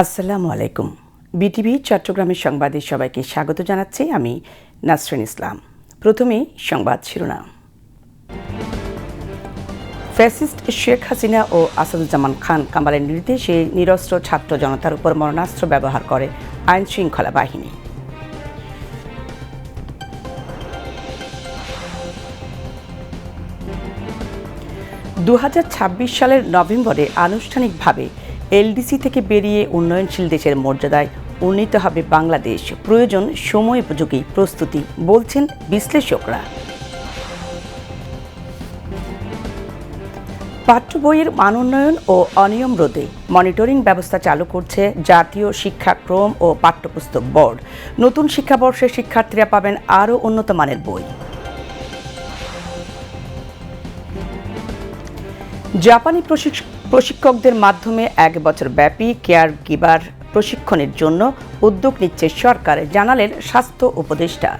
আসসালামু আলাইকুম। বিটিভি চট্টগ্রামের সংবাদে সবাইকে স্বাগত জানাচ্ছি আমি নাসরিন ইসলাম। প্রথমেই সংবাদ শিরোনাম। ফ্যাসিস্ট শেখ হাসিনা ও আসাদুজ্জামান খান কামালের নির্দেশে নিরস্ত্র ছাত্র জনতার উপর মরণাস্ত্র ব্যবহার করে আইন শৃঙ্খলা বাহিনী। দু হাজার ছাব্বিশ সালের নভেম্বরে আনুষ্ঠানিকভাবে এলডিসি থেকে বেরিয়ে উন্নয়নশীল দেশের মর্যাদায় উন্নীত হবে বাংলাদেশ। প্রয়োজন সময় উপযোগী প্রস্তুতি, বলছেন বিশ্লেষকরা। পাঠ্য বইয়ের মানোন্নয়ন ও অনিয়ম রোধে মনিটরিং ব্যবস্থা চালু করছে জাতীয় শিক্ষাক্রম ও পাঠ্যপুস্তক বোর্ড। নতুন শিক্ষাবর্ষে শিক্ষার্থীরা পাবেন আরও উন্নত মানের বই। জাপানি প্রশিক্ষ- প্রশিক্ষকদের মাধ্যমে এক বছর ব্যাপী কেয়ার গিভার প্রশিক্ষণের জন্য উদ্যোগ নিচ্ছে সরকার, জানালেন স্বাস্থ্য উপদেষ্টা।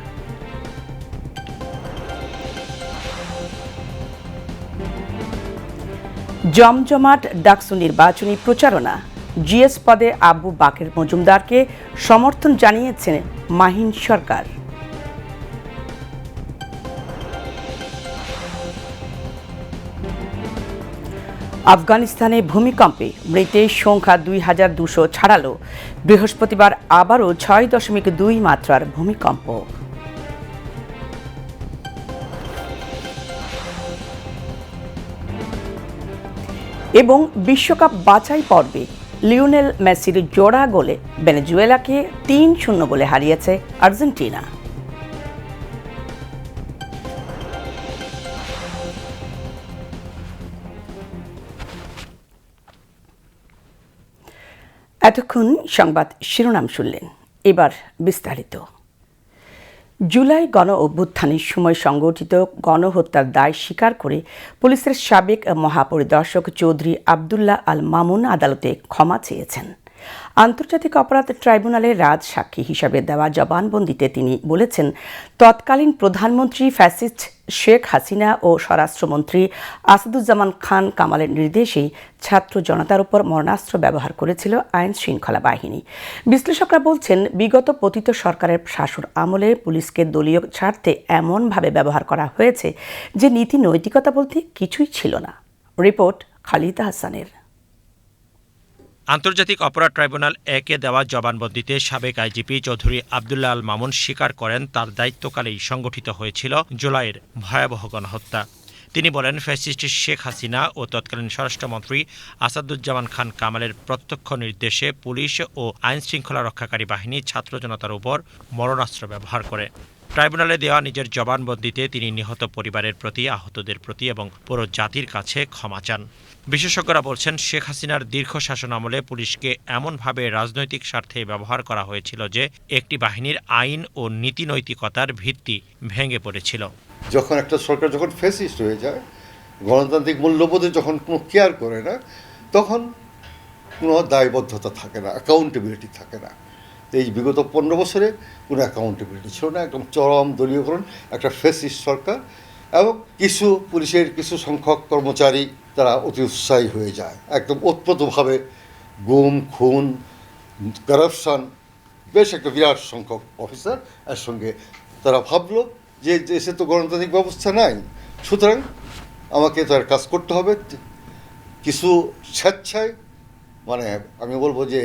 জমজমাট ডাকসু নির্বাচনী প্রচারণা, জিএস পদে আবু বাকের মজুমদারকে সমর্থন জানিয়েছেন মাহিন সরকার। আফগানিস্তানে ভূমিকম্পে মৃতের সংখ্যা দুই হাজার দুশো ছাড়ালো। বৃহস্পতিবার আবারও ছয় দশমিক দুই মাত্রার ভূমিকম্প। এবং বিশ্বকাপ বাছাই পর্বে লিওনেল মেসির জোড়া গোলে ভেনেজুয়েলাকে তিন শূন্য গোলে হারিয়েছে আর্জেন্টিনা। এতক্ষণ সংবাদ শিরোনাম শুনলেন। এবার বিস্তারিত। জুলাই গণ অভ্যুত্থানের সময় সংগঠিত গণহত্যার দায় স্বীকার করে পুলিশের সাবেক মহাপরিদর্শক চৌধুরী আবদুল্লাহ আল মামুন আদালতে ক্ষমা চেয়েছেন। আন্তর্জাতিক অপরাধ ট্রাইব্যুনালের রাজ সাক্ষী হিসাবে দেওয়া জবানবন্দিতে তিনি বলেছেন, তৎকালীন প্রধানমন্ত্রী ফ্যাসিস্ট শেখ হাসিনা ও স্বরাষ্ট্রমন্ত্রী আসাদুজ্জামান খান কামালের নির্দেশেই ছাত্র জনতার উপর মরণাস্ত্র ব্যবহার করেছিল আইন শৃঙ্খলা বাহিনী। বিশ্লেষকরা বলছেন, বিগত পতিত সরকারের শাসন আমলে পুলিশকে দলীয় স্বার্থে এমনভাবে ব্যবহার করা হয়েছে যে নীতি নৈতিকতা বলতে কিছুই ছিল না। রিপোর্ট খালিদা হাসানের আন্তর্জাতিক অপরাধ ট্রাইব্যুনাল একে দেওয়া জবানবন্দিতে সাবেক আইজিপি চৌধুরী আবদুল্লাহ আল মামুন স্বীকার করেন তার দায়িত্বকালেই সংগঠিত হয়েছিল জুলাইয়ের ভয়াবহ গণহত্যা। তিনি বলেন, ফ্যাসিস্ট শেখ হাসিনা ও তৎকালীন স্বরাষ্ট্রমন্ত্রী আসাদুজ্জামান খান কামালের প্রত্যক্ষ নির্দেশে পুলিশ ও আইন শৃঙ্খলা রক্ষাকারী বাহিনী ছাত্র জনতার উপর মরণাস্ত্র ব্যবহার করে। ট্রাইব্যুনালে দেওয়া নিজের জবানবন্দিতে তিনি নিহত পরিবারের প্রতি, আহতদের প্রতি এবং পুরো জাতির কাছে ক্ষমা চান। বিশেষজ্ঞরা বলছেন, শেখ হাসিনার দীর্ঘ শাসন আমলে পুলিশকে এমনভাবে রাজনৈতিক স্বার্থে ব্যবহার করা হয়েছিল যে একটি বাহিনীর আইন ও নীতি নৈতিকতার ভিত্তি ভেঙে পড়েছিল। যখন একটা সরকার যখন ফেসিস্ট হয়ে যায়, গণতান্ত্রিক মূল্যবোধে যখন কোনো কেয়ার করে না, তখন কোনো দায়বদ্ধতা থাকে না অ্যাকাউন্টেবিলিটি থাকে না। এই বিগত পনেরো বছরে কোনো অ্যাকাউন্টেবিলিটি ছিল না, একদম চরম দলীয়করণ, একটা ফেসিস্ট সরকার এবং কিছু পুলিশের কিছু সংখ্যক কর্মচারী তারা অতি উৎসাহী হয়ে যায়, একদম ওতপ্রোতভাবে গুম, খুন কারাপশন বেশ একটা বিরাট সংখ্যক অফিসার এর সঙ্গে তারা ভাবলো যে দেশে তো গণতান্ত্রিক ব্যবস্থা নাই, সুতরাং আমাকে তার কাজ করতে হবে। কিছু স্বেচ্ছায় মানে আমি বলব যে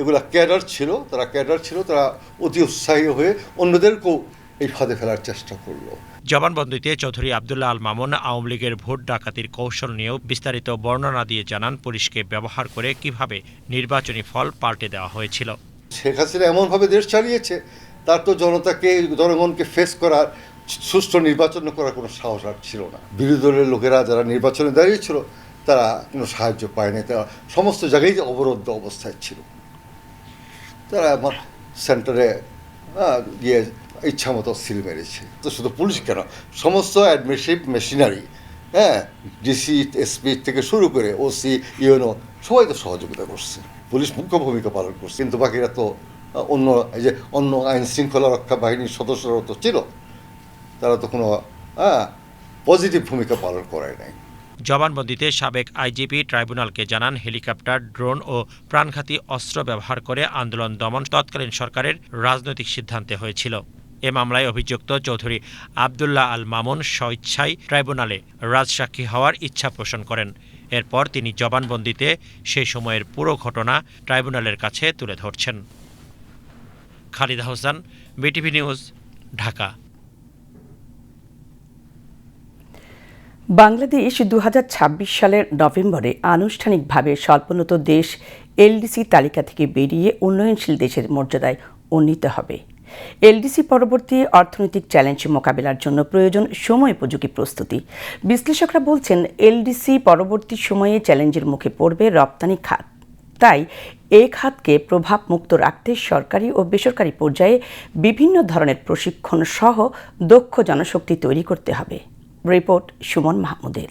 এগুলা ক্যাডার ছিল তারা ক্যাডার ছিল তারা অতি উৎসাহী হয়ে অন্যদেরকেও এই ফাঁদে ফেলার চেষ্টা করল। জবানবন্দিতে চৌধুরী আবদুল্লাহ আল মামুন আওয়ামী লীগের ভোট ডাকাতির কৌশল নিয়েও বিস্তারিত বর্ণনা দিয়ে জানান পুলিশকে ব্যবহার করে কীভাবে নির্বাচনী ফল পাল্টে দেওয়া হয়েছিল। শেখ হাসিনা এমনভাবে দেশ চালিয়েছে তার তো জনতাকে জনগণকে ফেস করার সুষ্ঠু নির্বাচন করার কোনো সাহস আর ছিল না। বিরোধী দলের লোকেরা যারা নির্বাচনে দাঁড়িয়েছিল তারা কোনো সাহায্য পায়নি। তারা সমস্ত জায়গায় অবরুদ্ধ অবস্থায় ছিল। তারা আমার সেন্টারে গিয়ে ইচ্ছা মতো সিল মেরেছে। তো শুধু পুলিশ কেন? সমস্ত অ্যাডমিনিস্ট্রেটিভ মেশিনারি হ্যাঁ ডিসি, এসপি থেকে শুরু করে ওসি, ইউএনও, সবাই তো সহযোগিতা করছে। পুলিশ মুখ্য ভূমিকা পালন করছে। কিন্তু বাকিরা তো অন্য, এই যে অন্য আইন শৃঙ্খলা রক্ষা বাহিনীর সদস্যরাও তো ছিল। তারা তো কোনো পজিটিভ ভূমিকা পালন করায় নাই। জবানবন্দিতে সাবেক আইজিপি ট্রাইব্যুনালকে জানান, হেলিকপ্টার, ড্রোন ও প্রাণঘাতী অস্ত্র ব্যবহার করে আন্দোলন দমন তৎকালীন সরকারের রাজনৈতিক সিদ্ধান্তে হয়েছিল। এ মামলায় অভিযুক্ত চৌধুরী আবদুল্লাহ আল মামুন স্বইচ্ছায় ট্রাইব্যুনালে রাজসাক্ষী হওয়ার ইচ্ছা পোষণ করেন। এরপর তিনি জবানবন্দিতে সেই সময়ের পুরো ঘটনা ট্রাইব্যুনালের কাছে তুলে ধরছেন। Khalida Hossain, BTV news, Dhaka. Bangladesh দু হাজার ছাব্বিশ সালের নভেম্বরে আনুষ্ঠানিকভাবে স্বল্পোন্নত দেশ এলডিসি তালিকা থেকে বেরিয়ে উন্নয়নশীল দেশের মর্যাদায় উন্নীত হবে। এলডিসি পরবর্তী অর্থনৈতিক চ্যালেঞ্জ মোকাবেলার জন্য প্রয়োজন সময়োপযোগী প্রস্তুতি। বিশ্লেষকরা বলছেন, এলডিসি পরবর্তী সময়ে চ্যালেঞ্জের মুখে পড়বে রপ্তানি খাত। তাই এ খাতকে প্রভাব মুক্ত রাখতে সরকারি ও বেসরকারি পর্যায়ে বিভিন্ন ধরনের প্রশিক্ষণ সহ দক্ষ জনশক্তি তৈরি করতে হবে। রিপোর্ট সুমন মাহমুদের।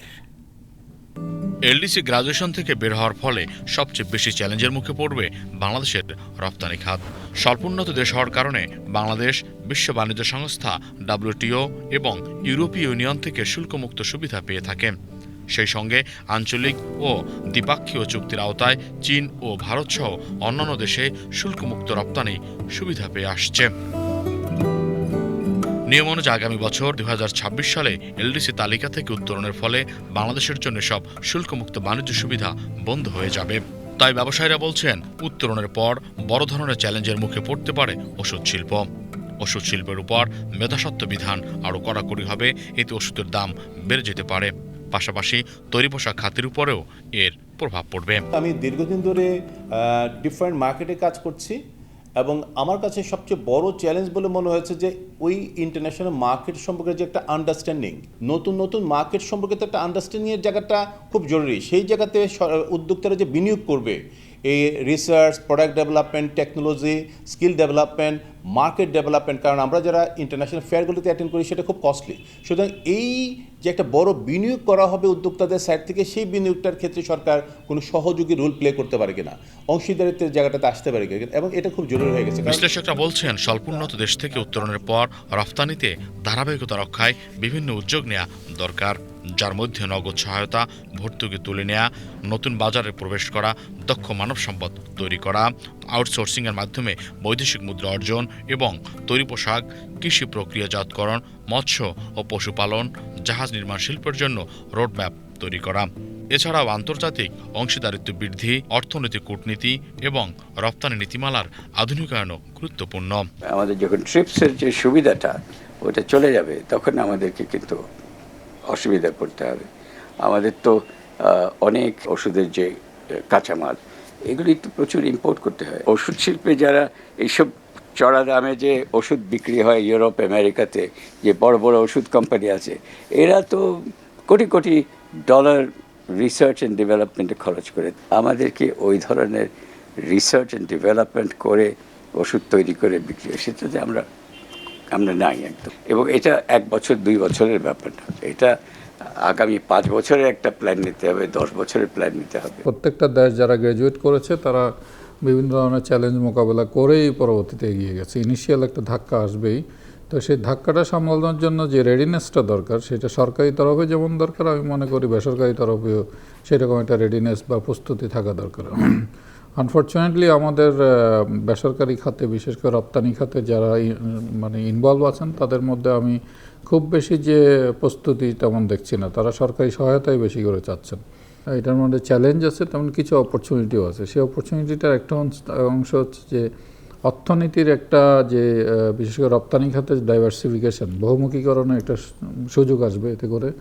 এলডিসি গ্রাজুয়েশন থেকে বের হওয়ার ফলে সবচেয়ে বেশি চ্যালেঞ্জের মুখে পড়বে বাংলাদেশের রপ্তানি খাত। স্বল্পোন্নত দেশ হওয়ার কারণে বাংলাদেশ বিশ্ব বাণিজ্য সংস্থা ডাব্লিউটিও এবং ইউরোপীয় ইউনিয়ন থেকে শুল্কমুক্ত সুবিধা পেয়ে থাকে। সেই সঙ্গে আঞ্চলিক ও দ্বিপাক্ষীয় চুক্তির আওতায় চীন ও ভারতসহ অন্যান্য দেশে শুল্কমুক্ত রপ্তানি সুবিধা পেয়ে আসছে। নিয়ম অনুযায়ী আগামী বছর দু হাজার ছাব্বিশ সালে এলডিসি তালিকা থেকে উত্তরণের ফলে বাংলাদেশের জন্য সব শুল্কমুক্ত বাণিজ্য সুবিধা বন্ধ হয়ে যাবে। তাই ব্যবসায়ীরা বলছেন উত্তরণের পর বড় ধরনের চ্যালেঞ্জের মুখে পড়তে পারে ওষুধ শিল্প। ওষুধ শিল্পের উপর মেধাসত্ব বিধান আরও কড়াকড়ি হবে, এতে ওষুধের দাম বেড়ে যেতে পারে। পাশাপাশি তৈরি পোশাক খাতের উপরেও এর প্রভাব পড়বে। আমি দীর্ঘদিন ধরে ডিফারেন্ট মার্কেটে কাজ করছি। এবং আমার কাছে সবচেয়ে বড় চ্যালেঞ্জ বলে মনে হয়েছে যে ওই ইন্টারন্যাশনাল মার্কেট সম্পর্কে যে একটা আন্ডারস্ট্যান্ডিং নতুন নতুন মার্কেট সম্পর্কে তো একটা আন্ডারস্ট্যান্ডিংয়ের জায়গাটা খুব জরুরি। সেই জায়গাতে উদ্যোক্তারা যে বিনিয়োগ করবে এই research product development technology skill development market development কারণ আমরা যারা ইন্টারন্যাশনাল ফেয়ারগুলোতে অ্যাটেন্ড করি, সেটা খুব কস্টলি সুতরাং এই যে একটা বড় বিনিয়োগ করা হবে উদ্যোক্তাদের সাইড থেকে, সেই বিনিয়োগটার ক্ষেত্রে সরকার কোনো সহযোগী রোল প্লে করতে পারে কিনা, অংশীদারিত্বের জায়গাটাতে আসতে পারে কিনা, এবং এটা খুব জরুরি হয়ে গেছে। বিশ্লেষকরা বলছেন, স্বল্পোন্নত দেশ থেকে উত্তরণের পর রফতানিতে ধারাবাহিকতা রক্ষায় বিভিন্ন উদ্যোগ নেওয়া দরকার। যার মধ্যে নগদ সহায়তা, ভর্তুকি তুলে নেওয়া নতুন বাজারে প্রবেশ করা, দক্ষ মানব সম্পদ তৈরি করা আউটসোর্সিংয়ের মাধ্যমে বৈদেশিক মুদ্রা অর্জন এবং তৈরি পোশাক, কৃষি প্রক্রিয়াজাতকরণ, মৎস্য ও পশুপালন, জাহাজ নির্মাণ শিল্পের জন্য রোডম্যাপ তৈরি করা। এছাড়াও আন্তর্জাতিক অংশীদারিত্ব বৃদ্ধি, অর্থনৈতিক কূটনীতি এবং রপ্তানি নীতিমালার আধুনিকায়নও গুরুত্বপূর্ণ। আমাদের যখন ট্রিপসের যে সুবিধাটা, ওটা চলে যাবে, তখন আমাদেরকে কিন্তু অসুবিধায় পড়তে হবে। আমাদের তো অনেক ওষুধের যে কাঁচামাল, এগুলি তো প্রচুর ইম্পোর্ট করতে হয়। ওষুধ শিল্পে যারা এইসব চড়া দামে যে ওষুধ বিক্রি হয় ইউরোপ, আমেরিকাতে, যে বড় বড় ওষুধ কোম্পানি আছে, এরা তো crore crore dollar research and ডেভেলপমেন্টে খরচ করে। আমাদেরকে ওই ধরনের রিসার্চ অ্যান্ড ডেভেলপমেন্ট করে ওষুধ তৈরি করে বিক্রি হয়। সেটাতে আমরা আমরা নাই একদম। এবং এটা এক বছর, দুই বছরের ব্যাপার না এটা আগামী পাঁচ বছরের একটা প্ল্যান নিতে হবে, দশ বছরের প্ল্যান নিতে হবে। প্রত্যেকটা দেশ যারা গ্র্যাজুয়েট করেছে, তারা বিভিন্ন ধরনের চ্যালেঞ্জ মোকাবেলা করেই পরবর্তীতে এগিয়ে গেছে। ইনিশিয়াল একটা ধাক্কা আসবেই। তো সেই ধাক্কাটা সামলানোর জন্য যে রেডিনেসটা দরকার, সেটা সরকারি তরফে যেমন দরকার, আমি মনে করি বেসরকারি তরফেও সেরকম একটা রেডিনেস বা প্রস্তুতি থাকা দরকার। আনফর্চুনেটলি আমাদের বেসরকারি খাতে, বিশেষ করে রপ্তানি খাতে যারা মানে ইনভলভ আছেন, তাদের মধ্যে আমি খুব বেশি যে প্রস্তুতি তেমন দেখছি না। তারা সরকারি সহায়তাই বেশি করে চাচ্ছেন। এটার মধ্যে চ্যালেঞ্জ আছে, তেমন কিছু অপরচুনিটিও আছে। সেই অপরচুনিটিটার একটা অংশ- হচ্ছে যে অর্থনীতির একটা যে বিশেষ করে রপ্তানি খাতে ডাইভার্সিফিকেশন বহুমুখীকরণের একটা সুযোগ আসবে এতে করে।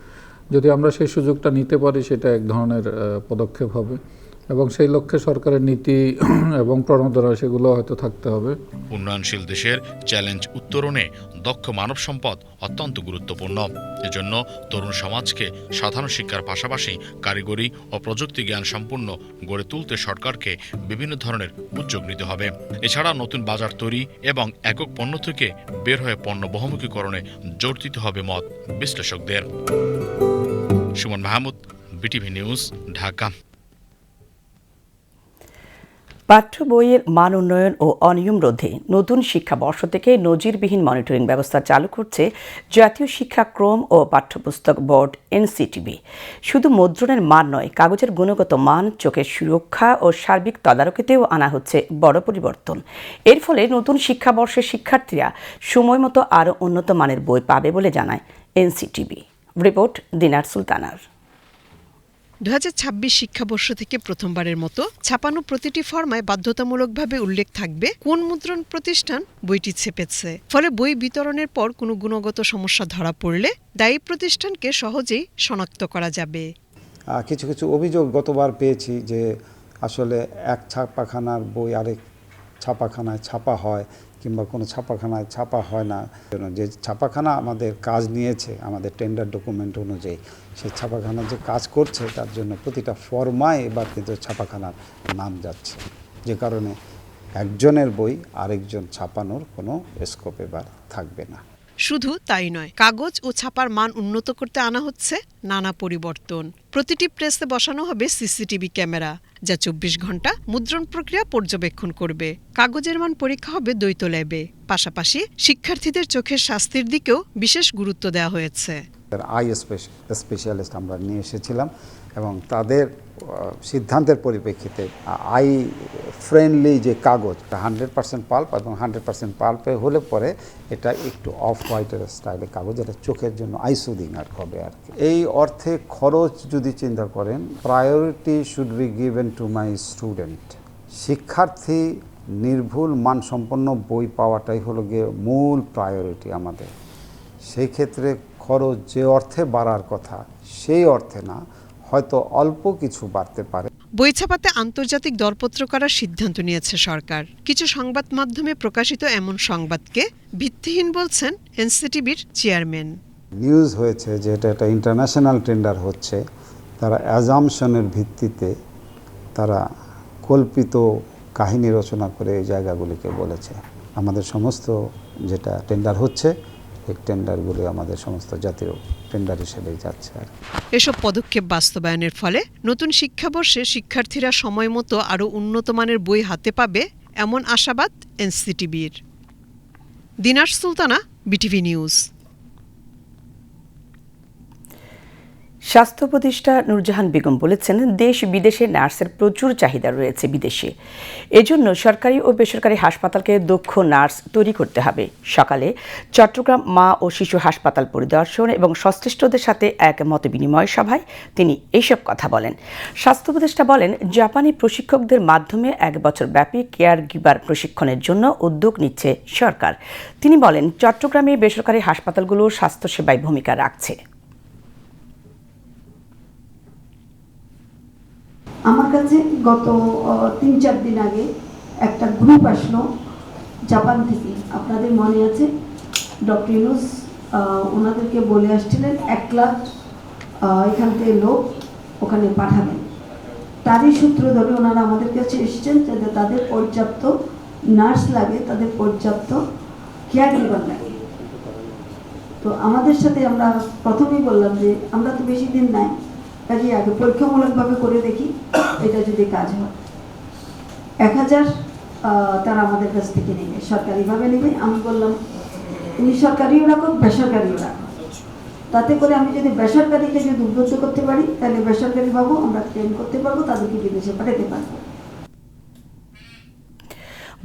যদি আমরা সেই সুযোগটা নিতে পারি, সেটা এক ধরনের পদক্ষেপ হবে। এবং সেই লক্ষ্যে সরকারের নীতি এবং প্রণোদনা, সেগুলো হয়তো থাকতে হবে। উন্নয়নশীল দেশের চ্যালেঞ্জ উত্তরণে দক্ষ মানব সম্পদ অত্যন্ত গুরুত্বপূর্ণ। এজন্য তরুণ সমাজকে সাধারণ শিক্ষার পাশাপাশি কারিগরি ও প্রযুক্তি জ্ঞান সম্পূর্ণ গড়ে তুলতে সরকারকে বিভিন্ন ধরনের উদ্যোগ নিতে হবে। এছাড়া নতুন বাজার তৈরি এবং একক পণ্য থেকে বের হয়ে পণ্য বহুমুখীকরণে জোর দিতে হবে মত বিশ্লেষকদের। Sumon Mahmud, BTV news, Dhaka. পাঠ্য বইয়ের মান উন্নয়ন ও অনিয়ম রোধে নতুন শিক্ষাবর্ষ থেকে নজিরবিহীন মনিটরিং ব্যবস্থা চালু করছে জাতীয় শিক্ষাক্রম ও পাঠ্যপুস্তক বোর্ড, এনসিটিবি। শুধু মুদ্রণের মান নয়, কাগজের গুণগত মান, চোখের সুরক্ষা ও সার্বিক তদারকিতেও আনা হচ্ছে বড় পরিবর্তন। এর ফলে নতুন শিক্ষাবর্ষের শিক্ষার্থীরা সময়মতো আরও উন্নত মানের বই পাবে বলে জানায় এনসিটিবি। রিপোর্ট দিনার সুলতানার। দু হাজার ছাব্বিশ শিক্ষাবর্ষ থেকে প্রথমবারের মতো ছাপানো প্রতিটি ফর্মায় বাধ্যতামূলকভাবে উল্লেখ থাকবে কোন মুদ্রণ প্রতিষ্ঠান বইটি ছেপেছে। ফলে বই বিতরণের পর কোনো গুণগত সমস্যা ধরা পড়লে দায়ী প্রতিষ্ঠানকে সহজেই শনাক্ত করা যাবে। কিছু কিছু অভিযোগ গতবার পেয়েছি যে আসলে এক ছাপাখানার বই আরেক ছাপাখানায় ছাপা হয়। কিংবা কোনো ছাপাখানায় ছাপা হয় না। যে ছাপাখানা আমাদের কাজ নিয়েছে, আমাদের টেন্ডার ডকুমেন্ট অনুযায়ী সেই ছাপাখানা যে কাজ করছে, তার জন্য প্রতিটা ফর্মায় এবার কিন্তু ছাপাখানার নাম যাচ্ছে। যে কারণে একজনের বই আরেকজন ছাপানোর কোনো স্কোপ এবার থাকবে না। শুধু তাই নয়, কাগজ ও ছাপার মান উন্নত করতে আনা হচ্ছে নানা পরিবর্তন। প্রতিটি প্রেসে বসানো হবে সিসিটিভি ক্যামেরা, যা চব্বিশ ঘণ্টা মুদ্রণ প্রক্রিয়া পর্যবেক্ষণ করবে। কাগজের মান পরীক্ষা হবে দ্বৈত ল্যাবে। পাশাপাশি শিক্ষার্থীদের চোখের স্বাস্থ্যের দিকেও বিশেষ গুরুত্ব দেওয়া হয়েছে। আই স্পেশালিস্ট আমরা নিয়ে এসেছিলাম এবং তাদের সিদ্ধান্তের পরিপ্রেক্ষিতে আই ফ্রেন্ডলি যে কাগজ হান্ড্রেড পার্সেন্ট পাল্প এবং হান্ড্রেড পার্সেন্ট পাল্পে হলে পরে এটা একটু অফ হোয়াইটের স্টাইলে কাগজ, এটা চোখের জন্য আই সুদিং আর হবে আর কি। এই অর্থে খরচ যদি চিন্তা করেন, priority should be given to my student. শিক্ষার্থী নির্ভুল, মানসম্পন্ন বই পাওয়াটাই হলো গিয়ে মূল প্রায়োরিটি আমাদের। সেই ক্ষেত্রে খরচ যে অর্থে বাড়ার কথা, সেই অর্থে না হয়তো অল্প কিছু বাড়তে পারে। বই ছাপাতে আন্তর্জাতিক দরপত্র করার সিদ্ধান্ত নিয়েছে সরকার। কিছু সংবাদ মাধ্যমে প্রকাশিত এমন সংবাদকে ভিত্তিহীন বলছেন এনসিটিভির চেয়ারম্যান। নিউজ হয়েছে যে এটা একটা ইন্টারন্যাশনাল টেন্ডার হচ্ছে। তারা অ্যাজামশনের ভিত্তিতে তারা কল্পিত কাহিনী রচনা করে এই জায়গাগুলিকে বলেছে। আমাদের সমস্ত যেটা টেন্ডার হচ্ছে এই টেন্ডারগুলি আমাদের সমস্ত জাতীয় টেন্ডার হিসেবেই যাচ্ছে আর এসব পদক্ষেপ বাস্তবায়নের ফলে নতুন শিক্ষাবর্ষে শিক্ষার্থীরা সময় মতো আরও উন্নত মানের বই হাতে পাবে এমন আশাবাদ এনসিটিবির দিনার সুলতানা, বিটিভি নিউজ। স্বাস্থ্য উপদেষ্টা নূরজাহান বেগম বলেছেন, দেশ বিদেশে নার্সের প্রচুর চাহিদা রয়েছে বিদেশে। এজন্য সরকারি ও বেসরকারি হাসপাতালকে দক্ষ নার্স তৈরি করতে হবে। সকালে চট্টগ্রাম মা ও শিশু হাসপাতাল পরিদর্শন এবং সংশ্লিষ্টদের সাথে এক মত বিনিময় সভায় তিনি এইসব কথা বলেন। স্বাস্থ্য উপদেষ্টা বলেন, জাপানি প্রশিক্ষকদের মাধ্যমে এক বছর ব্যাপী কেয়ার গিভার প্রশিক্ষণের জন্য উদ্যোগ নিচ্ছে সরকার। তিনি বলেন, চট্টগ্রামে বেসরকারি হাসপাতালগুলো স্বাস্থ্যসেবায় ভূমিকা রাখছে। আমার কাছে গত তিন চার দিন আগে একটা গ্রুপ আসলো জাপান থেকে। আপনাদের মনে আছে? ডক্টর ইউনুস ওনাদেরকে বলে আসছিলেন, এক লাখ এখান থেকে লোক ওখানে পাঠাবেন। তারই সূত্র ধরে ওনারা আমাদের কাছে এসেছেন, যাতে তাদের পর্যাপ্ত নার্স লাগে, তাদের পর্যাপ্ত কেয়ার লাগে। তো আমাদের সাথে আমরা প্রথমেই বললাম যে, আমরা তো বেশি দিন নাই। কাজে আগে পরীক্ষামূলকভাবে করে দেখি, এটা যদি কাজ হয়। এক হাজার তারা আমাদের কাছ থেকে নেবে, সরকারিভাবে নেবে। আমি বললাম উনি সরকারিও রাখো, বেসরকারিও রাখো। তাতে করে আমি যদি বেসরকারিকে যদি উদ্বুদ্ধ করতে পারি, তাহলে বেসরকারি বেসরকারিভাবেও আমরা ট্রেন করতে পারব, তাদেরকে বিদেশে পাঠাতে পারব।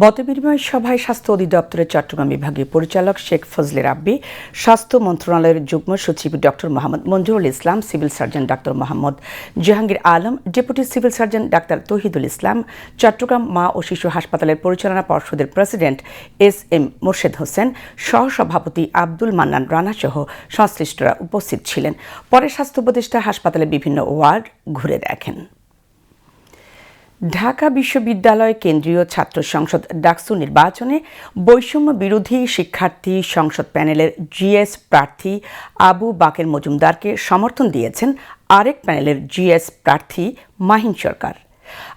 মতবিনিময় সভায় স্বাস্থ্য অধিদপ্তরের চট্টগ্রাম বিভাগীয় পরিচালক শেখ ফজলে রাব্বি, স্বাস্থ্য মন্ত্রণালয়ের যুগ্ম সচিব doctor Mohammad Manjurul Islam, civil surgeon doctor Mohammad Jahangir Alam, deputy civil surgeon doctor Tohidul Islam, Chattogram মা ও শিশু হাসপাতালের পরিচালনা পর্ষদের president S M Morshed Hossain, সহসভাপতি আব্দুল মান্নান রানা সহ সংশ্লিষ্টরা উপস্থিত ছিলেন। পরে স্বাস্থ্য উপদেষ্টা হাসপাতালের বিভিন্ন ওয়ার্ড ঘুরে দেখেন। ঢাকা বিশ্ববিদ্যালয় কেন্দ্রীয় ছাত্র সংসদ ডাকসু নির্বাচনে বৈষম্য বিরোধী শিক্ষার্থী সংসদ প্যানেলের জিএস প্রার্থী আবু বাকের মজুমদারকে সমর্থন দিয়েছেন আরেক প্যানেলের জিএস প্রার্থী মাহিন সরকার।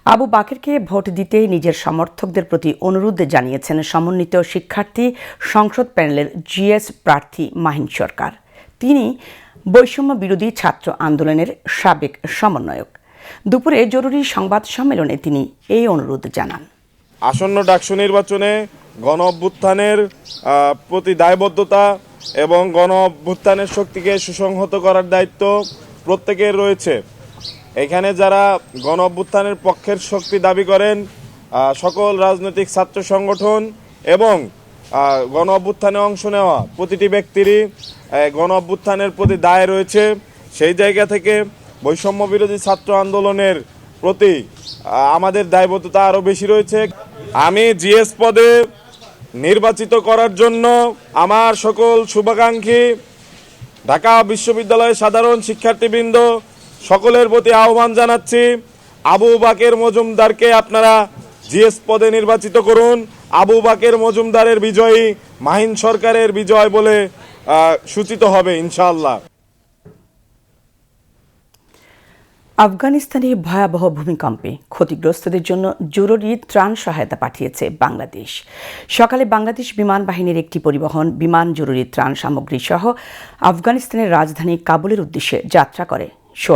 আবু বাকেরকে ভোট দিতে নিজের সমর্থকদের প্রতি অনুরোধ জানিয়েছেন সমন্বিত শিক্ষার্থী সংসদ প্যানেলের জিএস প্রার্থী মাহিন সরকার। তিনি বৈষম্য বিরোধী ছাত্র আন্দোলনের সাবেক সমন্বয়ক। দুপুরে জরুরি সংবাদ সম্মেলনে তিনি এই অনুরোধ জানান। আসন্ন ডাকসু নির্বাচনে গণ অভ্যুত্থানের প্রতি দায়বদ্ধতা এবং গণ অভ্যুত্থানের শক্তিকে সুসংহত করার দায়িত্ব প্রত্যেকের রয়েছে। এখানে যারা গণ অভ্যুত্থানের পক্ষের শক্তি দাবি করেন সকল রাজনৈতিক ছাত্র সংগঠন এবং গণ অভ্যুত্থানে অংশ নেওয়া প্রতিটি ব্যক্তিরই গণ অভ্যুত্থানের প্রতি দায় রয়েছে। সেই জায়গা থেকে বৈষম্য বিরোধী ছাত্র আন্দোলনের প্রতি আমাদের দায়বদ্ধতা আরও বেশি রয়েছে। আমি জিএস পদে নির্বাচিত করার জন্য আমার সকল শুভাকাঙ্ক্ষী, ঢাকা বিশ্ববিদ্যালয়ের সাধারণ শিক্ষার্থীবৃন্দ, সকলের প্রতি আহ্বান জানাচ্ছি। আবু বাকের মজুমদারকে আপনারা জিএস পদে নির্বাচিত করুন। আবু বাকের মজুমদারের বিজয়ী, মাহিন সরকারের বিজয় বলে সূচিত হবে, ইনশাআল্লাহ। আফগানিস্তানে ভয়াবহ ভূমিকম্পে ক্ষতিগ্রস্তদের জন্য জরুরি ত্রাণ সহায়তা পাঠিয়েছে বাংলাদেশ। সকালে বাংলাদেশ বিমান বাহিনীর একটি পরিবহন বিমান জরুরি ত্রাণ সামগ্রী সহ আফগানিস্তানের রাজধানী কাবুলের উদ্দেশ্যে যাত্রা করে। শো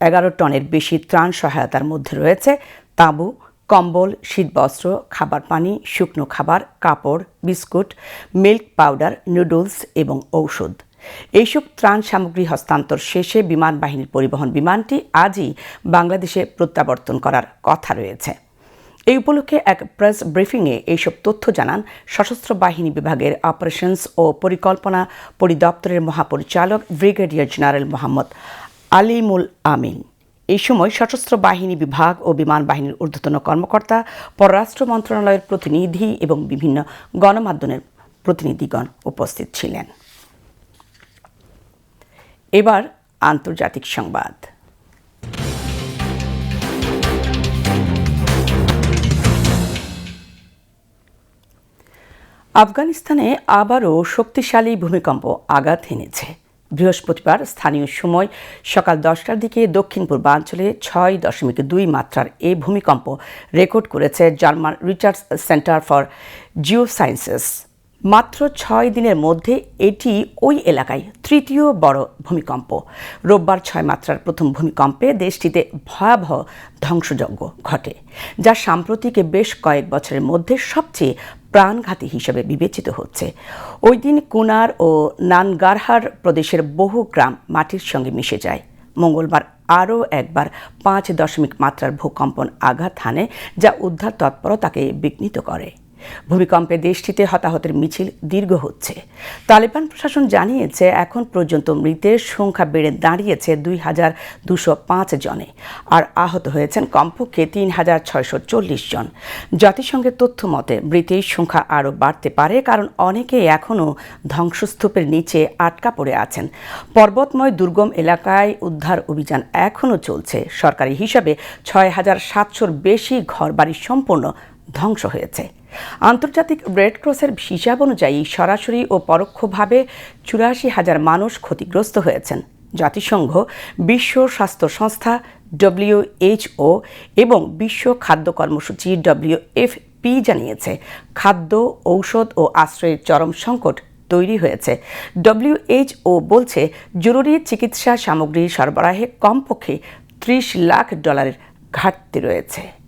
এগারো টনের বেশি ত্রাণ সহায়তার মধ্যে রয়েছে তাঁবু, কম্বল, শীতবস্ত্র, খাবার পানি, শুকনো খাবার, কাপড়, বিস্কুট, মিল্ক পাউডার, নুডলস এবং ঔষধ। এইসব ত্রাণ সামগ্রী হস্তান্তর শেষে বিমান বাহিনীর পরিবহন বিমানটি আজই বাংলাদেশে প্রত্যাবর্তন করার কথা রয়েছে। এই উপলক্ষে এক প্রেস ব্রিফিংয়ে এইসব তথ্য জানান সশস্ত্র বাহিনী বিভাগের অপারেশনস ও পরিকল্পনা পরিদপ্তরের মহাপরিচালক ব্রিগেডিয়ার জেনারেল মোহাম্মদ আলিমুল আমিন। এই সময় সশস্ত্র বাহিনী বিভাগ ও বিমান বাহিনীর ঊর্ধ্বতন কর্মকর্তা, পররাষ্ট্র মন্ত্রণালয়ের প্রতিনিধি এবং বিভিন্ন গণমাধ্যমের প্রতিনিধিগণ উপস্থিত ছিলেন। এবার আন্তর্জাতিক সংবাদ। আফগানিস্তানে আবারও শক্তিশালী ভূমিকম্প আঘাত এনেছে বৃহস্পতিবার স্থানীয় সময় সকাল দশটার দিকে দক্ষিণ পূর্বাঞ্চলে ছয় দশমিক দুই মাত্রার এ ভূমিকম্প রেকর্ড করেছে German research centre for geosciences মাত্র ছয় দিনের মধ্যে এটি ওই এলাকায় তৃতীয় বড় ভূমিকম্প। রোববার ছয় মাত্রার প্রথম ভূমিকম্পে দেশটিতে ভয়াবহ ধ্বংসযজ্ঞ ঘটে, যা সাম্প্রতিক বেশ কয়েক বছরের মধ্যে সবচেয়ে প্রাণঘাতী হিসেবে বিবেচিত হচ্ছে। ওই দিন কুনার ও নানগারহার প্রদেশের বহু গ্রাম মাটির সঙ্গে মিশে যায়। মঙ্গলবার আরও একবার পাঁচ দশমিক মাত্রার ভূকম্পন আঘাত হানে, যা উদ্ধার তৎপরতাকে বিঘ্নিত করে। ভূমিকম্পে দেশটিতে হতাহতের মিছিল দীর্ঘ হচ্ছে। তালেবান প্রশাসন জানিয়েছে, এখন পর্যন্ত মৃতের সংখ্যা বেড়ে দাঁড়িয়েছে দুই হাজার দুশো পাঁচ জনে, আর আহত হয়েছেন কমপক্ষে তিন হাজার ছয়শো চল্লিশ জন। জাতিসংঘের তথ্য মতে, মৃতের সংখ্যা আরও বাড়তে পারে কারণ অনেকেই এখনও ধ্বংসস্তূপের নিচে আটকা পড়ে আছেন। পর্বতময় দুর্গম এলাকায় উদ্ধার অভিযান এখনও চলছে। সরকারি হিসাবে ছয় হাজার সাতশোর বেশি ঘরবাড়ি সম্পূর্ণ ধ্বংস হয়েছে। আন্তর্জাতিক রেড ক্রসের হিসাব অনুযায়ী সরাসরি ও পরোক্ষভাবে চুরাশি হাজার মানুষ ক্ষতিগ্রস্ত হয়েছেন। জাতিসংঘ, বিশ্ব স্বাস্থ্য সংস্থা ডব্লিউএইচও এবং বিশ্ব খাদ্য কর্মসূচি ডব্লিউএফ পি জানিয়েছে, খাদ্য, ঔষধ ও আশ্রয়ের চরম সংকট তৈরি হয়েছে। ডব্লিউএইচও বলছে, জরুরি চিকিৎসা সামগ্রী সরবরাহে কমপক্ষে ত্রিশ লাখ ডলারের ঘাটতি রয়েছে।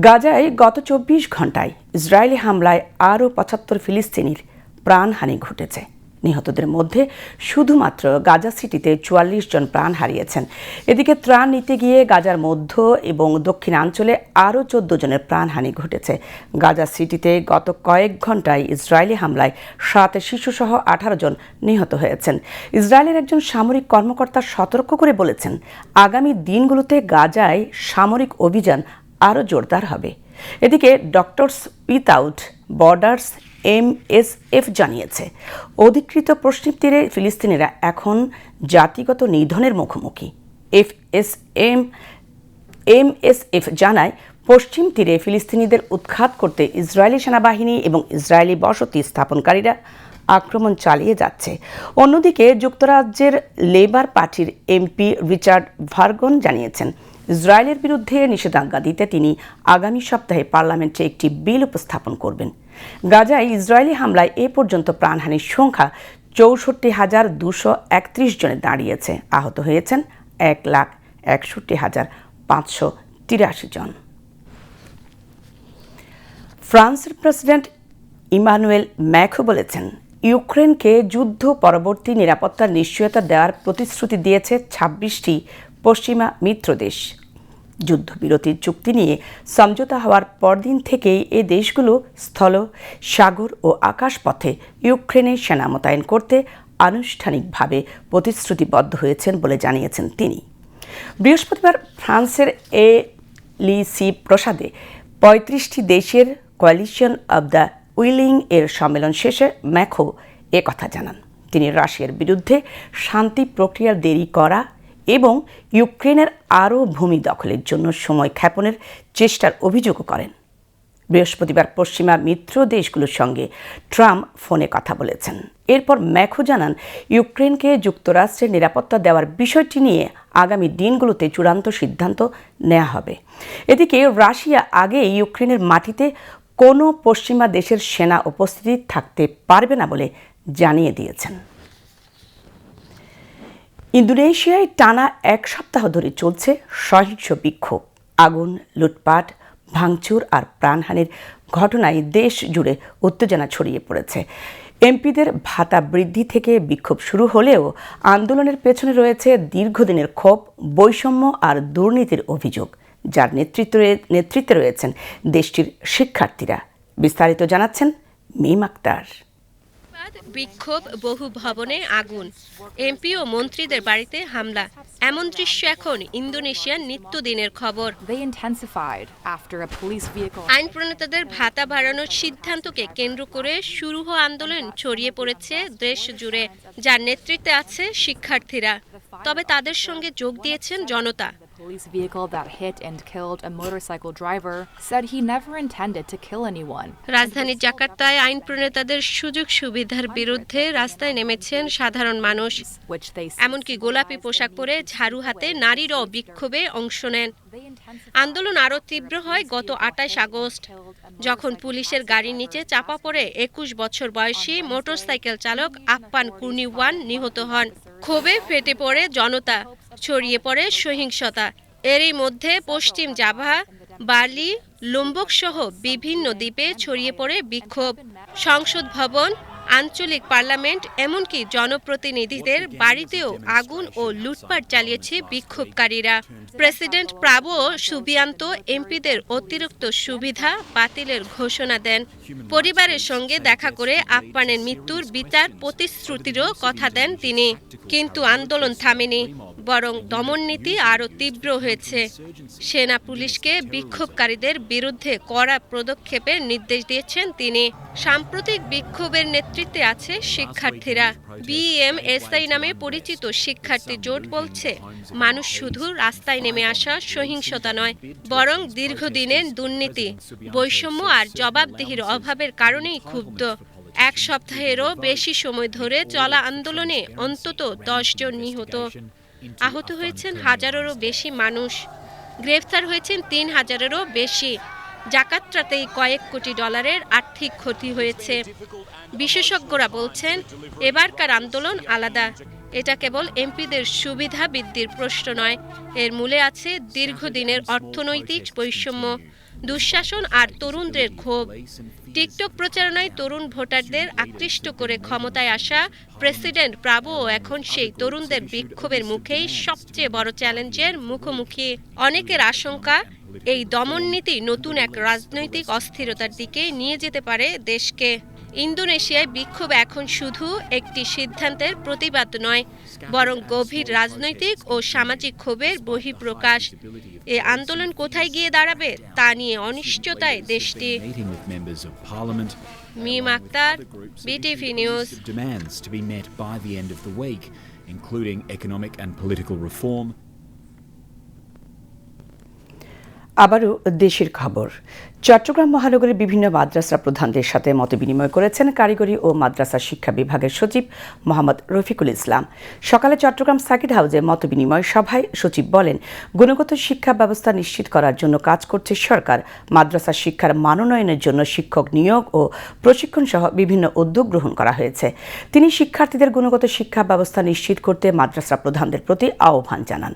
গাজায় গত চব্বিশ ঘন্টায় ইসরায়েলি হামলায় আরও পঁচাত্তর ফিলিস্তিনির প্রাণহানি ঘটেছে। নিহতদের মধ্যে শুধুমাত্র গাজা সিটিতে চুয়াল্লিশ জন প্রাণ হারিয়েছেন। এদিকে ত্রাণ নিতে গিয়ে গাজার মধ্য এবং দক্ষিণাঞ্চলে আরও চোদ্দ জনের প্রাণহানি ঘটেছে। গাজা সিটিতে গত কয়েক ঘন্টায় ইসরায়েলি হামলায় সাত শিশুসহ আঠারো জন নিহত হয়েছেন। ইসরায়েলের একজন সামরিক কর্মকর্তা সতর্ক করে বলেছেন, আগামী দিনগুলোতে গাজায় সামরিক অভিযান আরও জোরদার হবে। এদিকে ডক্টরস উইথাউট বর্ডার্স এমএসএফ জানিয়েছে, অধিকৃত পশ্চিম তীরে ফিলিস্তিনিরা এখন জাতিগত নিধনের মুখোমুখি। এফএসএম এফ জানায়, পশ্চিম তীরে ফিলিস্তিনিদের উৎখাত করতে ইসরায়েলি সেনাবাহিনী এবং ইসরায়েলি বসতি স্থাপনকারীরা আক্রমণ চালিয়ে যাচ্ছে। অন্যদিকে যুক্তরাজ্যের লেবার পার্টির এমপি রিচার্ড ভার্গন জানিয়েছেন ইসরায়েলের বিরুদ্ধে নিষেধাজ্ঞা দিতে তিনি আগামী সপ্তাহে পার্লামেন্টে একটি বিল উপস্থাপন করবেন। গাজায় ইসরায়েলি হামলায় এ পর্যন্ত প্রাণহানির সংখ্যা চৌষট্টি হাজার দুশো একত্রিশ জনে দাঁড়িয়েছে। আহত হয়েছেন এক লাখ একষট্টি হাজার পাঁচশো তিরাশি জন। ফ্রান্সের প্রেসিডেন্ট ইমানুয়েল ম্যাখো বলেছেন, ইউক্রেনকে যুদ্ধ পরবর্তী নিরাপত্তার নিশ্চয়তা দেওয়ার প্রতিশ্রুতি দিয়েছে ছাব্বিশটি পশ্চিমা মিত্র দেশ। যুদ্ধবিরতির চুক্তি নিয়ে সমঝোতা হওয়ার পরদিন থেকেই এ দেশগুলো স্থল, সাগর ও আকাশপথে ইউক্রেনে সেনা মোতায়েন করতে আনুষ্ঠানিকভাবে প্রতিশ্রুতিবদ্ধ হয়েছেন বলে জানিয়েছেন তিনি। বৃহস্পতিবার ফ্রান্সের এ লিসি প্রসাদে পঁয়ত্রিশটি দেশের কোয়ালিশন অব দ্য উইলিং এর সম্মেলন শেষে ম্যাখো কথা জানান। তিনি রাশিয়ার বিরুদ্ধে শান্তি প্রক্রিয়ার দেরি করা এবং ইউক্রেনের আরও ভূমি দখলের জন্য সময় ক্ষেপণের চেষ্টার অভিযোগও করেন। বৃহস্পতিবার পশ্চিমা মিত্র দেশগুলোর সঙ্গে ট্রাম্প ফোনে কথা বলেছেন। এরপর ম্যাখো জানান, ইউক্রেনকে যুক্তরাষ্ট্রের নিরাপত্তা দেওয়ার বিষয়টি নিয়ে আগামী দিনগুলোতে চূড়ান্ত সিদ্ধান্ত নেওয়া হবে। এদিকে রাশিয়া আগে ইউক্রেনের মাটিতে কোনো পশ্চিমা দেশের সেনা উপস্থিতি থাকতে পারবে না বলে জানিয়ে দিয়েছেন। ইন্দোনেশিয়ায় টানা এক সপ্তাহ ধরে চলছে সহিংস বিক্ষোভ। আগুন, লুটপাট, ভাঙচুর আর প্রাণহানির ঘটনায় দেশ জুড়ে উত্তেজনা ছড়িয়ে পড়েছে। এমপিদের ভাতা বৃদ্ধি থেকে বিক্ষোভ শুরু হলেও আন্দোলনের পেছনে রয়েছে দীর্ঘদিনের ক্ষোভ, বৈষম্য আর দুর্নীতির অভিযোগ। যার নেতৃত্বে নেতৃত্বে রয়েছেন দেশটির শিক্ষার্থীরা। বিস্তারিত জানাচ্ছেন মিম আক্তার। বিক্ষোভ বহু ভবনে আগুন। এমপি ও মন্ত্রীদের বাড়িতে হামলা। এমন দৃশ্য এখন ইন্দোনেশিয়ার নিত্যদিনের খবর. আইন প্রণেতাদের ভাতা বাড়ানোর সিদ্ধান্তকে কেন্দ্র করে শুরু হওয়া আন্দোলন ছড়িয়ে পড়েছে দেশ জুড়ে যার নেতৃত্বে আছে শিক্ষার্থীরা। তবে তাদের সঙ্গে যোগ দিয়েছেন জনতা। Police vehicle that hit and killed a motorcycle driver said he never intended to kill anyone. রাজধানী জাকার্তায় আইন প্রণেতাদের সুযোগ সুবিধার বিরুদ্ধে রাস্তায় নেমেছেন সাধারণ মানুষ এমনকি গোলাপি পোশাক পরে ঝাড়ু হাতে নারীরাও বিক্ষোভে অংশ নেন। আন্দোলন আরও তীব্র হয় গত আটাইশ আগস্ট যখন পুলিশের গাড়ির নিচে চাপা পড়ে একুশ বছর বয়সী মোটরসাইকেল চালক আপ্পান কুর্নিওয়ান নিহত হন। ক্ষোভে ফেটে পড়ে জনতা। ছড়িয়ে পড়ে সহিংসতা। এরই মধ্যে পশ্চিম জাভা বার্লি লুম্বক সহ বিভিন্ন দ্বীপে ছড়িয়ে পড়ে বিক্ষোভ। সংসদ ভবন, আঞ্চলিক পার্লামেন্ট, এমনকি জনপ্রতিনিধিদের বাড়িতেও আগুন ও লুটপাট চালিয়েছে বিক্ষোভকারীরা। প্রেসিডেন্ট প্রাবো সুবিয়ান্ত এমপিদের অতিরিক্ত সুবিধা বাতিলের ঘোষণা দেন। পরিবারের সঙ্গে দেখা করে আপ্পানের মৃত্যুর বিচার প্রতিশ্রুতিরও কথা দেন তিনি। কিন্তু আন্দোলন থামেনি। বরং দমননীতি আরও তীব্র হয়েছে। সেনা পুলিশকে বিক্ষোভকারীদের বিরুদ্ধে কড়া পদক্ষেপের নির্দেশ দিয়েছেন তিনি। সাম্প্রতিক বিক্ষোভের নেতৃত্বে আছে শিক্ষার্থীরা। বিএমএসআই নামে পরিচিত শিক্ষার্থী জোট বলছে, মানুষ শুধু রাস্তায় নেমে আসা সহিংসতা নয়, বরং দীর্ঘদিনের দুর্নীতি, বৈষম্য আর জবাবদিহির অভাবের কারণেই ক্ষুব্ধ। এক সপ্তাহেরও বেশি সময় ধরে চলা আন্দোলনে অন্তত দশজন নিহত। আহত হয়েছেন হাজারেরও বেশি মানুষ। গ্রেফতার হয়েছেন তিন হাজারেরও বেশি। জাকাত্রাতেই কয়েক কোটি ডলারের আর্থিক ক্ষতি হয়েছে। বিশেষজ্ঞরা বলছেন এবারকার আন্দোলন আলাদা। এটা কেবল এমপিদের সুবিধা বৃদ্ধির প্রশ্ন নয়। এর মূলে আছে দীর্ঘদিনের অর্থনৈতিক বৈষম্য। দুঃশাসন আর তরুণদের ক্ষোভ। টিকটক প্রচারণায় তরুণ ভোটারদের আকৃষ্ট করে ক্ষমতায় আসা প্রেসিডেন্ট প্রাবো এখন সেই তরুণদের বিক্ষোভের মুখেই সবচেয়ে বড় চ্যালেঞ্জের মুখোমুখি। অনেকের আশঙ্কা, এই দমননীতি নতুন এক রাজনৈতিক অস্থিরতার দিকে নিয়ে যেতে পারে দেশকে। ইন্দোনেশিয়ায় বিক্ষোভ এখন শুধু একটি সিদ্ধান্তের প্রতিবাদ নয় বরং গভীর রাজনৈতিক ও সামাজিক ক্ষোভের বহিঃপ্রকাশ। এ আন্দোলন কোথায় গিয়ে দাঁড়াবে তা নিয়ে অনিশ্চয়তায় দেশটি। Mim Akter BTV news. Including economic and political reform, আবারও দেশের খবর। চট্টগ্রাম মহানগরের বিভিন্ন মাদ্রাসা প্রধানদের সাথে মতবিনিময় করেছেন কারিগরি ও মাদ্রাসা শিক্ষা বিভাগের সচিব মোহাম্মদ রফিকুল ইসলাম। সকালে চট্টগ্রাম সার্কিট হাউসে মতবিনিময় সভায় সচিব বলেন, গুণগত শিক্ষা ব্যবস্থা নিশ্চিত করার জন্য কাজ করছে সরকার। মাদ্রাসা শিক্ষার মানোন্নয়নের জন্য শিক্ষক নিয়োগ ও প্রশিক্ষণ সহ বিভিন্ন উদ্যোগ গ্রহণ করা হয়েছে। তিনি শিক্ষার্থীদের গুণগত শিক্ষা ব্যবস্থা নিশ্চিত করতে মাদ্রাসা প্রধানদের প্রতি আহ্বান জানান।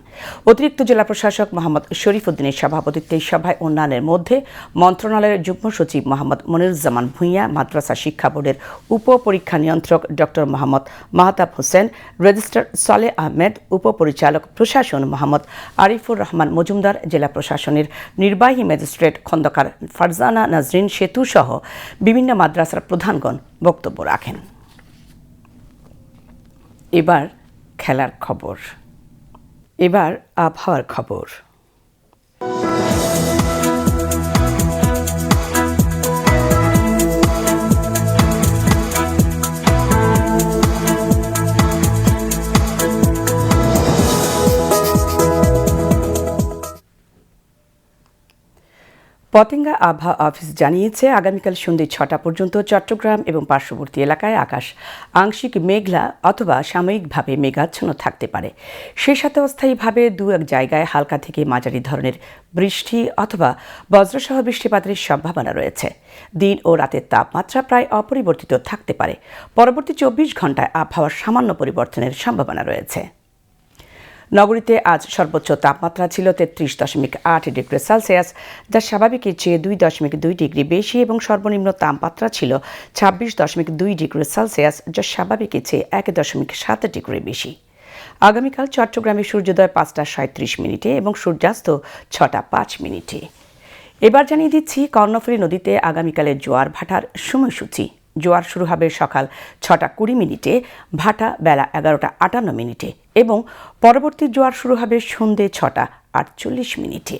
অতিরিক্ত জেলা প্রশাসক মোহাম্মদ শরীফ উদ্দিনের সভাপতিত্বে সভায় অন্যান্যের মধ্যে মঞ্চ মন্ত্রণালয়ের যুগ্ম সচিব মোহাম্মদ মনিরুজ্জামান ভূঁইয়া, মাদ্রাসা শিক্ষা বোর্ডের উপপরীক্ষা নিয়ন্ত্রক ডক্টর মোহাম্মদ মাহতাব হোসেন রেজিস্ট্রার সালে আহমেদ, উপপরিচালক প্রশাসন মোহাম্মদ আরিফুর রহমান মজুমদার, জেলা প্রশাসনের নির্বাহী ম্যাজিস্ট্রেট খন্দকার ফারজানা নাজরিন সেতু সহ বিভিন্ন মাদ্রাসার প্রধানগণ বক্তব্য রাখেন। এবার খেলার খবর। এবার আবহাওয়ার খবর। পতেঙ্গা আবহাওয়া অফিস জানিয়েছে, আগামীকাল সন্ধ্যে ছটা পর্যন্ত চট্টগ্রাম এবং পার্শ্ববর্তী এলাকায় আকাশ আংশিক মেঘলা অথবা সাময়িকভাবে মেঘাচ্ছন্ন থাকতে পারে। সে সাথে অস্থায়ীভাবে দু এক জায়গায় হালকা থেকে মাঝারি ধরনের বৃষ্টি অথবা বজ্রসহ বৃষ্টিপাতের সম্ভাবনা রয়েছে। দিন ও রাতের তাপমাত্রা প্রায় অপরিবর্তিত থাকতে পারে। পরবর্তী চব্বিশ ঘন্টায় আবহাওয়ার সামান্য পরিবর্তনের সম্ভাবনা রয়েছে। নগরীতে আজ সর্বোচ্চ তাপমাত্রা ছিল তেত্রিশ দশমিক আট ডিগ্রি সেলসিয়াস, যা স্বাভাবিকের চেয়ে দুই দশমিক দুই ডিগ্রি বেশি এবং সর্বনিম্ন তাপমাত্রা ছিল ছাব্বিশ দশমিক দুই ডিগ্রি সেলসিয়াস, যা স্বাভাবিকের চেয়ে এক দশমিক সাত ডিগ্রি বেশি। আগামীকাল চট্টগ্রামে সূর্যোদয় পাঁচটা সাঁত্রিশ মিনিটে এবং সূর্যাস্ত ছটা পাঁচ মিনিটে। এবার জানিয়ে দিচ্ছি, কর্ণফুলী নদীতে আগামীকালের জোয়ার ভাটার সময়সূচি। জোয়ার শুরু হবে সকাল ছটা কুড়ি মিনিটে, ভাটা বেলা এগারোটা আটান্ন মিনিটে। এবং পরবর্তী জোয়ার শুরু হবে সন্ধে ছটা আটচল্লিশ মিনিটে।